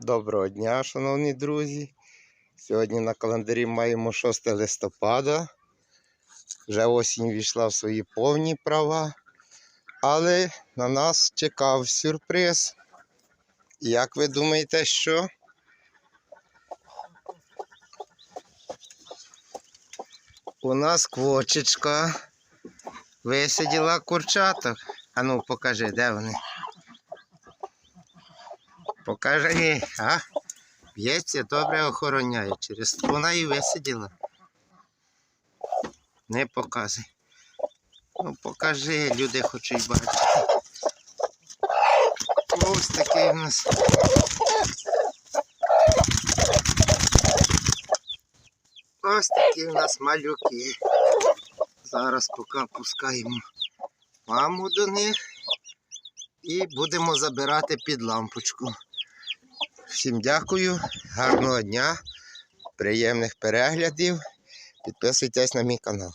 Доброго дня, шановні друзі. Сьогодні на календарі маємо 6 листопада. Вже осінь війшла в свої повні права. Але на нас чекав сюрприз. Як ви думаєте, що? У нас квочечка висиділа курчаток. А ну покажи, де вони? Покажи, а? Б'ється, добре охороняє. Через вона і висиділа. Не показуй. Ну покажи, люди хочуть бачити. Ось такий в нас. Ось такі в нас малюки. Зараз поки пускаємо маму до них і будемо забирати під лампочку. Всім дякую, гарного дня, приємних переглядів. Підписуйтесь на мій канал.